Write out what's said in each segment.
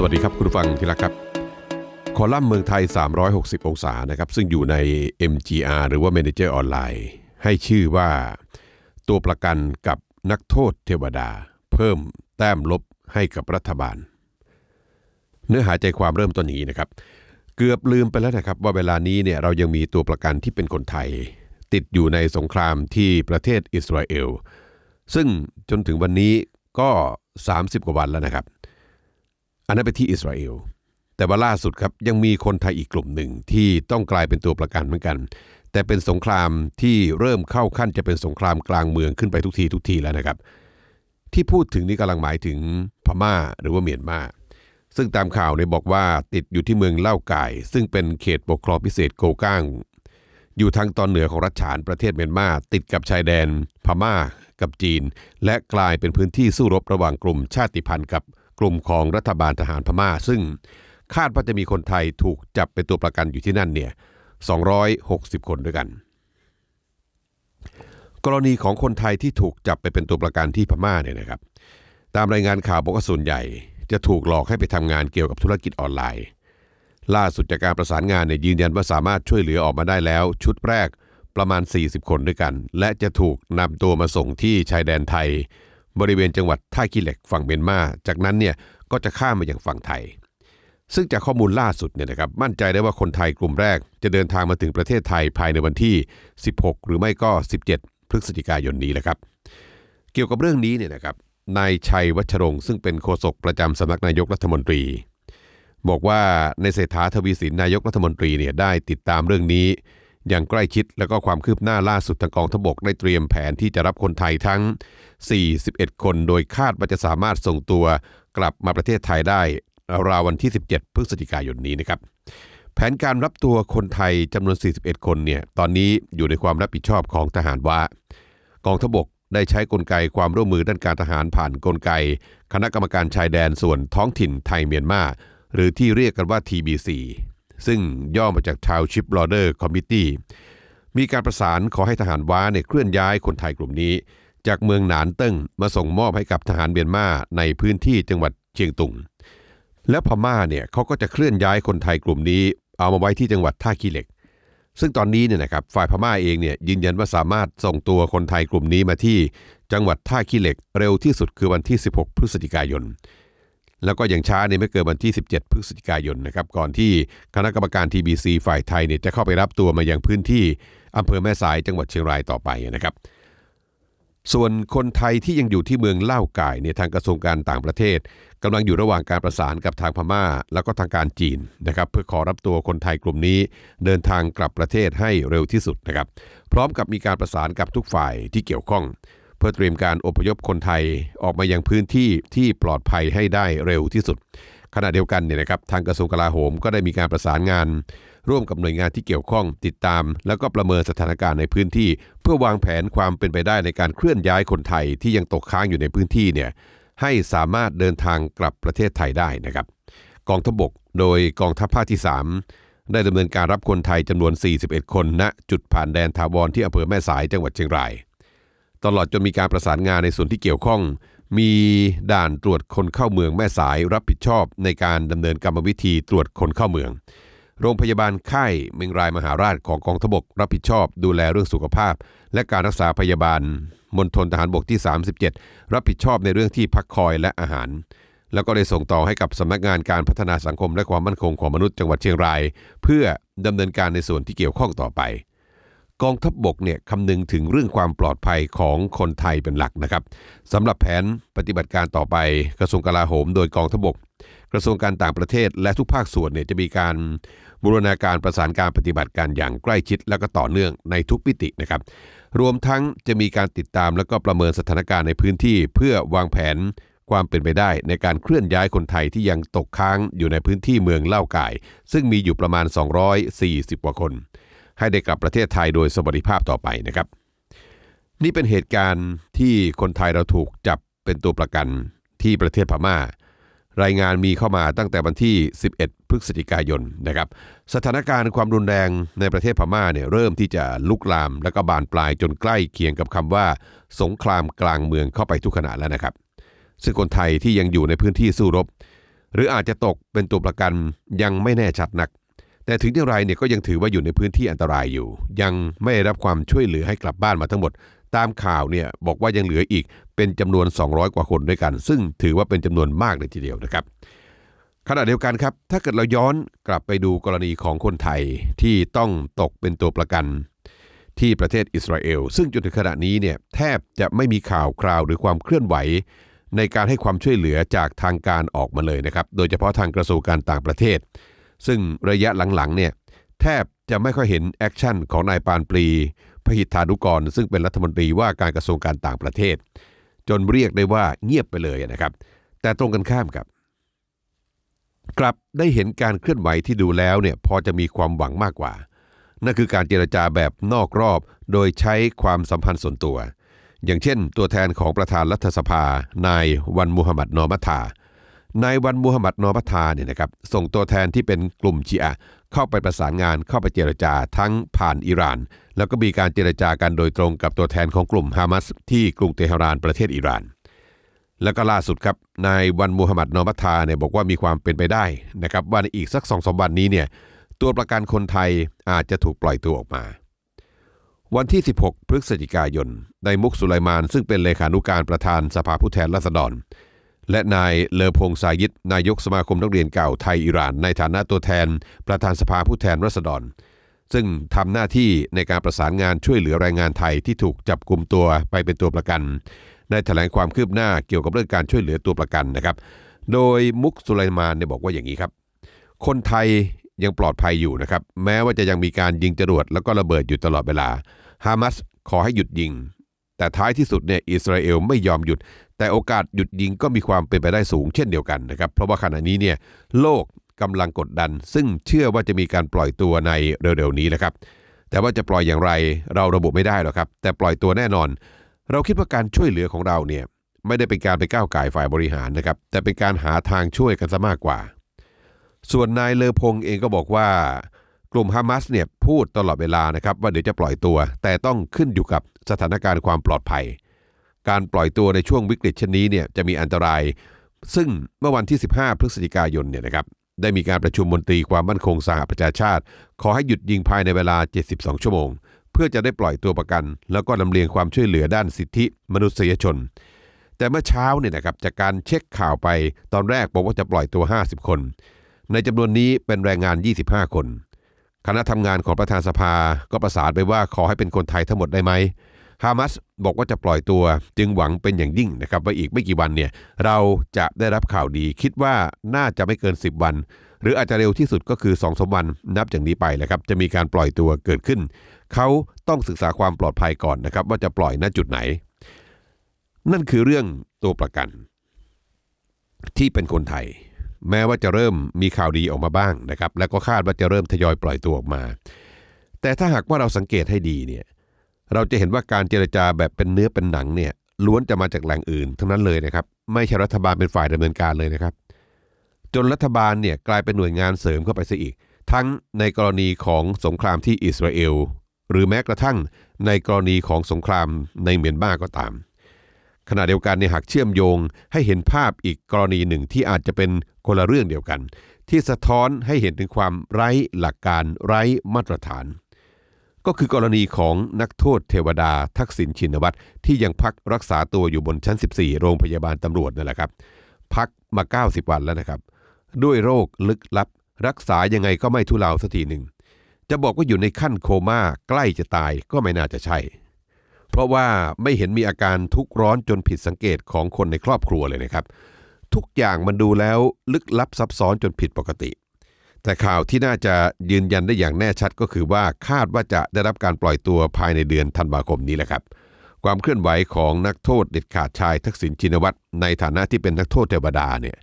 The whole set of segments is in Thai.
สวัสดีครับคุณผู้ฟังที่รักครับ คอลัมน์เมืองไทย 360 องศานะครับซึ่งอยู่ใน MGR หรือว่า Manager ออนไลน์ให้ชื่อว่าตัวประกันกับนักโทษเทวดา เพิ่มแต้มลบให้กับรัฐบาล เนื้อหาใจความเริ่มต้นอย่างนี้นะครับ เกือบลืมไปแล้วนะครับ ว่าเวลานี้เนี่ยเรายังมีตัวประกันที่เป็นคนไทย ติดอยู่ในสงครามที่ประเทศอิสราเอลซึ่งจนถึงวันนี้ก็ 30 กว่าวันแล้วนะครับ อันนั้นไปที่อิสราเอลแต่ว่าล่าสุดครับยังมีคนไทยอีกกลุ่มหนึ่งที่ต้องกลายเป็นตัวประกันเหมือนกัน แต่เป็นสงครามที่เริ่มเข้าขั้นจะเป็นสงครามกลางเมืองขึ้นไปทุกทีทุกทีแล้วนะครับ ที่พูดถึงนี่กำลังหมายถึงพม่าหรือว่าเมียนมาซึ่งตามข่าวเนี่ยบอกว่าติดอยู่ที่เมืองเล่าก่ายซึ่งเป็นเขตปกครองพิเศษโกก้าง อยู่ทางตอนเหนือของรัฐฉานประเทศเมียนมาติดกับชายแดน พม่ากับจีน และกลายเป็นพื้นที่สู้รบระหว่างกลุ่มชาติพันธุ์กับ กลุ่มของรัฐบาลทหารพม่า ซึ่งคาดว่าจะมีคนไทยถูกจับเป็นตัวประกันอยู่ที่นั่นเนี่ย 260 คนด้วยกัน กรณีของคนไทยที่ถูกจับไปเป็นตัวประกันที่พม่าเนี่ยนะครับ ตามรายงานข่าวบอกว่าส่วนใหญ่ จะถูกหลอกให้ไปทำงานเกี่ยวกับธุรกิจออนไลน์ ล่าสุดจากการประสานงานเนี่ยยืนยันว่าสามารถช่วยเหลือออกมาได้แล้ว ชุดแรกประมาณ 40 คนด้วยกัน และจะถูกนำตัวมาส่งที่ชายแดนไทย บริเวณจังหวัดท่าขี้เหล็กฝั่งเมียนมา จากนั้นเนี่ยก็จะข้ามมาอย่างฝั่งไทย ซึ่งจากข้อมูลล่าสุดเนี่ยนะครับมั่นใจได้ว่าคนไทยกลุ่มแรก จะเดินทางมาถึงประเทศไทยภายในวันที่ 16 หรือไม่ก็ 17 พฤศจิกายนนี้แหละครับ เกี่ยวกับเรื่องนี้เนี่ยนะครับนายชัยวัชรงค์ซึ่งเป็นโฆษกประจำสำนักนายกรัฐมนตรี บอกว่าในเศรษฐาทวีสินนายกรัฐมนตรีเนี่ยได้ติดตามเรื่องนี้ อย่างใกล้ชิดแล้วก็ความคืบหน้าล่าสุดทางกองทบกได้เตรียมแผนที่จะรับคนไทยทั้ง 41 คน โดยคาดว่าจะสามารถส่งตัวกลับมาประเทศไทยได้ราววันที่ 17 พฤศจิกายนนี้นะครับแผนการรับตัวคนไทยจำนวน 41 คนเนี่ยตอนนี้อยู่ในความรับผิดชอบของทหารว่ากองทบกได้ใช้กลไกความร่วมมือด้านการทหารผ่านกลไก คณะกรรมการชายแดนส่วนท้องถิ่นไทยเมียนมาหรือที่เรียกกันว่า TBC ซึ่งย่อมาจาก Township Border Committee มีการประสานขอให้ทหารว้าเนี่ยเคลื่อนย้ายคนไทยกลุ่มนี้ จากเมืองหนานเติ้งมาส่งมอบให้กับทหารเมียนมาในพื้นที่จังหวัดเชียงตุง แล้วพม่าเนี่ยเขาก็จะเคลื่อนย้ายคนไทยกลุ่มนี้ เอามาไว้ที่จังหวัดท่าขี้เหล็ก ซึ่งตอนนี้เนี่ยนะครับฝ่ายพม่าเองเนี่ยยืนยันว่าสามารถส่งตัวคนไทยกลุ่มนี้มาที่จังหวัดท่าขี้เหล็กเร็วที่สุดคือวันที่ 16 พฤศจิกายน แล้วก็อย่างช้าเนี่ยไม่เกินวันที่ 17 พฤศจิกายนนะครับก่อนที่คณะกรรมการ TBC ฝ่ายไทยเนี่ยจะเข้าไปรับตัวมายังพื้นที่อำเภอแม่สายจังหวัดเชียงรายต่อไปนะครับ ส่วนคนไทยที่ยังอยู่ที่เมืองเล่าก่ายเนี่ยทางกระทรวงการต่างประเทศกำลังอยู่ระหว่างการประสานกับทางพม่า แล้วก็ทางการจีนนะครับเพื่อขอรับตัวคนไทยกลุ่มนี้เดินทางกลับประเทศให้เร็วที่สุดนะครับพร้อมกับมีการประสานกับทุกฝ่ายที่เกี่ยวข้อง เพื่อเตรียมการอพยพคนไทยออกมายังพื้นที่ที่ปลอดภัยให้ได้เร็วที่สุด ขณะเดียวกันเนี่ยนะครับทางกระทรวงกลาโหมก็ได้มีการประสานงาน ร่วมกับหน่วยงานที่เกี่ยวข้องติดตาม แล้วก็ประเมินสถานการณ์ในพื้นที่ เพื่อวางแผนความเป็นไปได้ในการเคลื่อนย้ายคนไทยที่ยังตกค้างอยู่ในพื้นที่เนี่ยให้สามารถเดินทางกลับประเทศไทยได้นะครับ กองทัพบกโดยกองทัพภาคที่ 3 ได้ดำเนินการรับคนไทยจำนวน 41 คนณจุดผ่านแดนถาวรที่อำเภอแม่สายจังหวัดเชียงราย ตลอดจนมีการประสานงานในส่วนที่เกี่ยวข้อง มีด่านตรวจคนเข้าเมืองแม่สายรับผิดชอบในการดำเนินกรรมวิธีตรวจคนเข้าเมือง โรงพยาบาลค่ายเมงรายมหาราชของกองทบก รับผิดชอบ ดูแลเรื่องสุขภาพ และการรักษาพยาบาลมณฑลทหารบกที่ 37 รับผิดชอบในเรื่องที่พักคอยและอาหาร แล้วก็ได้ส่งต่อให้กับสำนักงานการพัฒนาสังคมและความมั่นคงของมนุษย์จังหวัดเชียงราย เพื่อดำเนินการในส่วนที่เกี่ยวข้องต่อไป กองทัพบบกเนี่ยคำนึงถึงเรื่องความปลอดภัยของคนไทยเป็นหลักนะครับสำหรับแผนปฏิบัติการต่อไปกระทรวงกลาโหม โดยกองทัพบบก กระทรวงการต่างประเทศและทุกภาคส่วนเนี่ยจะมีการบูรณาการประสานการปฏิบัติการอย่างใกล้ชิดและก็ต่อเนื่องในทุกมิตินะครับ รวมทั้งจะมีการติดตามและก็ประเมินสถานการณ์ในพื้นที่ เพื่อวางแผนความเป็นไปได้ในการเคลื่อนย้ายคนไทยที่ยังตกค้างอยู่ในพื้นที่เมืองเล่าก่าย ซึ่งมีอยู่ประมาณ 240 กว่าคน ให้ได้กลับประเทศไทยโดยสวัสดิภาพต่อไปนะครับ นี่เป็นเหตุการณ์ที่คนไทยเราถูกจับเป็นตัวประกันที่ประเทศพม่า รายงานมีเข้ามาตั้งแต่วันที่ 11 พฤศจิกายนนะครับ สถานการณ์ความรุนแรงในประเทศพม่าเนี่ยเริ่มที่จะลุกลามและก็บานปลายจนใกล้เคียงกับคำว่า สงครามกลางเมืองเข้าไปทุกขณะแล้วนะครับ ซึ่งคนไทยที่ยังอยู่ในพื้นที่สู้รบ หรืออาจจะตกเป็นตัวประกันยังไม่แน่ชัดนัก แต่ถึงอย่างไรเนี่ยก็ยังถือว่าอยู่ในพื้นที่อันตรายอยู่ ยังไม่ได้รับความช่วยเหลือให้กลับบ้านมาทั้งหมด ตามข่าวเนี่ยบอกว่ายังเหลืออีกเป็นจำนวน 200 กว่าคนด้วยกัน ซึ่งถือว่าเป็นจำนวนมากเลยทีเดียวนะครับขณะเดียวกันครับ ถ้าเกิดเราย้อนกลับไปดูกรณีของคนไทยที่ต้องตกเป็นตัวประกันที่ประเทศอิสราเอล ซึ่งจนถึงขณะนี้เนี่ยแทบจะไม่มีข่าวคราวหรือความเคลื่อนไหว ในการให้ความช่วยเหลือจากทางการออกมาเลยนะครับ โดยเฉพาะทางกระทรวงการต่างประเทศ ซึ่งระยะหลังๆเนี่ยแทบจะไม่ค่อยเห็นแอคชั่นของนายปานปรีพหิทธานุกร ซึ่งเป็นรัฐมนตรีว่าการกระทรวงการต่างประเทศ จนเรียกได้ว่าเงียบไปเลยนะครับ แต่ตรงกันข้ามครับ กลับได้เห็นการเคลื่อนไหวที่ดูแล้วเนี่ยพอจะมีความหวังมากกว่า นั่นคือการเจรจาแบบนอกรอบ โดยใช้ความสัมพันธ์ส่วนตัว อย่างเช่น ตัวแทนของประธานรัฐสภานายวันมูฮัมหมัดนอมัทา นายวันมูฮัมหมัดนอมัทาเนี่ยนะครับส่งตัวแทนที่เป็นกลุ่มชีอะเข้าไปประสานงานเข้าไปเจรจาทั้งผ่านอิหร่าน แล้วก็มีการเจรจากันโดยตรงกับตัวแทนของกลุ่มฮามาสที่กรุงเตหะรานประเทศอิหร่าน แล้วก็ล่าสุดครับนายวันมูฮัมหมัดนอมัทาเนี่ยบอกว่ามีความเป็นไปได้นะครับว่าในอีกสักสองสวันนี้เนี่ยตัวประกันคนไทยอาจจะถูกปล่อยตัวออกมา วันที่ 16 พฤศจิกายนนายมุกสุไลมานซึ่งเป็นเลขานุการประธานสภาผู้แทนราษฎร และนายเลอพงซายิดนายกสมาคมนักเรียนเก่าไทยอิหร่าน ในฐานะตัวแทน ประธานสภาผู้แทนราษฎร ซึ่งทำหน้าที่ในการประสานงานช่วยเหลือแรงงานไทยที่ถูกจับกลุ่มตัวไปเป็นตัวประกัน ได้แถลงความคืบหน้าเกี่ยวกับเรื่องการช่วยเหลือตัวประกันนะครับ โดยมุกสุไลมานเนี่ยบอกว่าอย่างนี้ครับ คนไทยยังปลอดภัยอยู่นะครับ แม้ว่าจะยังมีการยิงจรวดแล้วก็ระเบิดอยู่ตลอดเวลาฮามาสขอให้หยุดยิง แต่ท้ายที่สุดเนี่ยอิสราเอลไม่ยอมหยุด แต่โอกาสหยุดยิงก็มีความเป็นไปได้สูงเช่นเดียวกันนะครับเพราะว่าขณะนี้เนี่ยโลกกำลังกดดัน ซึ่งเชื่อว่าจะมีการปล่อยตัวในเร็วๆนี้นะครับแต่ว่าจะปล่อยอย่างไรเราระบุไม่ได้หรอกครับ แต่ปล่อยตัวแน่นอน เราคิดว่าการช่วยเหลือของเราเนี่ยไม่ได้เป็นการไปก้าวไก่ฝ่ายบริหารนะครับ แต่เป็นการหาทางช่วยกันซะมากกว่า ส่วนนายเลอพงเองก็บอกว่า กลุ่มฮามาสเนี่ยพูดตลอดเวลานะครับว่าเดี๋ยวจะปล่อยตัว แต่ต้องขึ้นอยู่กับสถานการณ์ความปลอดภัย การปล่อยตัวในช่วงวิกฤตเช่นนี้เนี่ยจะมีอันตราย ซึ่งเมื่อวันที่ 15 พฤศจิกายนเนี่ยนะครับได้มีการประชุมมนตรีความมั่นคงสหประชาชาติ ขอให้หยุดยิงภายในเวลา 72 ชั่วโมง เพื่อจะได้ปล่อยตัวประกัน แล้วก็ลำเลียงความช่วยเหลือด้านสิทธิมนุษยชน แต่เมื่อเช้าเนี่ยนะครับจากการเช็คข่าวไปตอนแรกบอกว่าจะปล่อยตัว 50 คน ในจำนวนนี้เป็นแรงงาน 25 คน คณะทำงานของประธานสภาก็ประสานไปว่าขอให้เป็นคนไทยทั้งหมดได้ไหมฮามาสบอกว่าจะปล่อยตัวจึงหวังเป็นอย่างยิ่งนะครับว่าอีกไม่กี่วันเนี่ยเราจะได้รับข่าวดีคิดว่าน่าจะไม่เกิน 10 วัน หรืออาจจะเร็วที่สุดก็คือ2อสวันนับจากนี้ไปแหละครับจะมีการปล่อยตัวเกิดขึ้น เขาต้องศึกษาความปลอดภัยก่อนนะครับว่าจะปล่อยณจุดไหน นั่นคือเรื่องตัวประกัน ที่เป็นคนไทย แม้ว่าจะเริ่มมีข่าวดีออกมาบ้างนะครับ และก็คาดว่าจะเริ่มทยอยปล่อยตัวออกมา แต่ถ้าหากว่าเราสังเกตให้ดีเนี่ยเราจะเห็นว่าการเจรจาแบบเป็นเนื้อเป็นหนังเนี่ยล้วนจะมาจากแหล่งอื่นทั้งนั้นเลยนะครับ ไม่ใช่รัฐบาลเป็นฝ่ายดำเนินการเลยนะครับ จนรัฐบาลเนี่ยกลายเป็นหน่วยงานเสริมเข้าไปซะอีก ทั้งในกรณีของสงครามที่อิสราเอล หรือแม้กระทั่งในกรณีของสงครามในเมียนมาก็ตาม ขณะเดียวกันในหากเชื่อมโยงให้เห็นภาพอีกกรณีหนึ่งที่อาจจะเป็นคนละเรื่องเดียวกัน ที่สะท้อนให้เห็นถึงความไร้หลักการไร้มาตรฐาน ก็คือกรณีของนักโทษเทวดาทักษิณชินวัตรที่ยังพักรักษาตัวอยู่บนชั้น 14 โรงพยาบาลตำรวจนั่นแหละครับ พักมา 90 วันแล้วนะครับ ด้วยโรคลึกลับ รักษายังไงก็ไม่ทุเลาสักทีหนึ่งจะบอกว่าอยู่ในขั้นโคม่าใกล้จะตายก็ไม่น่าจะใช่ ราะว่าไม่เห็นมีอาการทุกข์ร้อนจนผิดสังเกตของคนในครอบครัวเลยนะครับ ทุกอย่างมันดูแล้วลึกลับซับซ้อนจนผิดปกติ แต่ข่าวที่น่าจะยืนยันได้อย่างแน่ชัดก็คือว่าคาดว่าจะได้รับการปล่อยตัวภายในเดือนธันวาคมนี้แหละครับ ความเคลื่อนไหวของนักโทษเด็ดขาดชายทักษิณชินวัตรในฐานะที่เป็นนักโทษเทวดาเนี่ย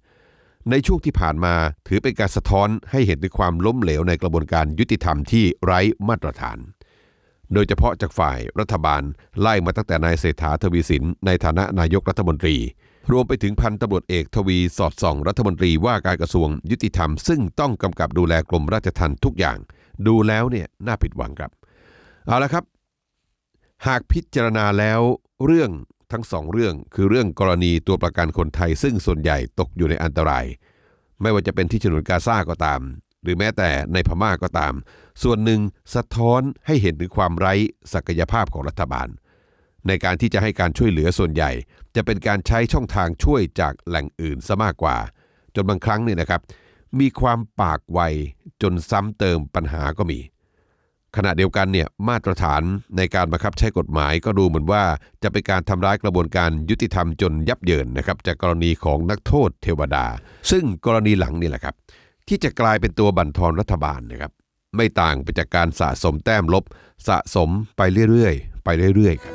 ในช่วงที่ผ่านมาถือเป็นการสะท้อนให้เห็นถึงความล้มเหลวในกระบวนการยุติธรรมที่ไร้มาตรฐาน โดยเฉพาะจากฝ่ายรัฐบาลไล่มาตั้งแต่นายเศรษฐาทวีสินในฐานะนายกรัฐมนตรี รวมไปถึงพันตำรวจเอกทวีสอดส่องรัฐมนตรีว่าการกระทรวงยุติธรรม ซึ่งต้องกำกับดูแลกรมราชทัณฑ์ทุกอย่าง ดูแล้วเนี่ยน่าผิดหวังครับ เอาละครับ หากพิจารณาแล้วเรื่องทั้งสองเรื่องคือเรื่องกรณีตัวประกันคนไทย ซึ่งส่วนใหญ่ตกอยู่ในอันตราย ไม่ว่าจะเป็นที่ฉนวนกาซาก็ตาม หรือแม้แต่ในพม่าก็ตาม ส่วนหนึ่งสะท้อนให้เห็นถึงความไร้ศักยภาพของรัฐบาล ในการที่จะให้การช่วยเหลือส่วนใหญ่ จะเป็นการใช้ช่องทางช่วยจากแหล่งอื่นซะมากกว่า จนบางครั้งเนี่ยนะครับ มีความปากไวจนซ้ำเติมปัญหาก็มี ขณะเดียวกันเนี่ยมาตรฐานในการบังคับใช้กฎหมายก็ดูเหมือนว่าจะเป็นการทำร้ายกระบวนการยุติธรรมจนยับเยินนะครับจากกรณีของนักโทษเทวดา ซึ่งกรณีหลังนี่แหละครับ ที่จะกลายเป็นตัวบั่นทอนรัฐบาลนะครับ ไม่ต่างไปจากการสะสมแต้มลบ สะสมไปเรื่อยๆ ไปเรื่อยๆครับ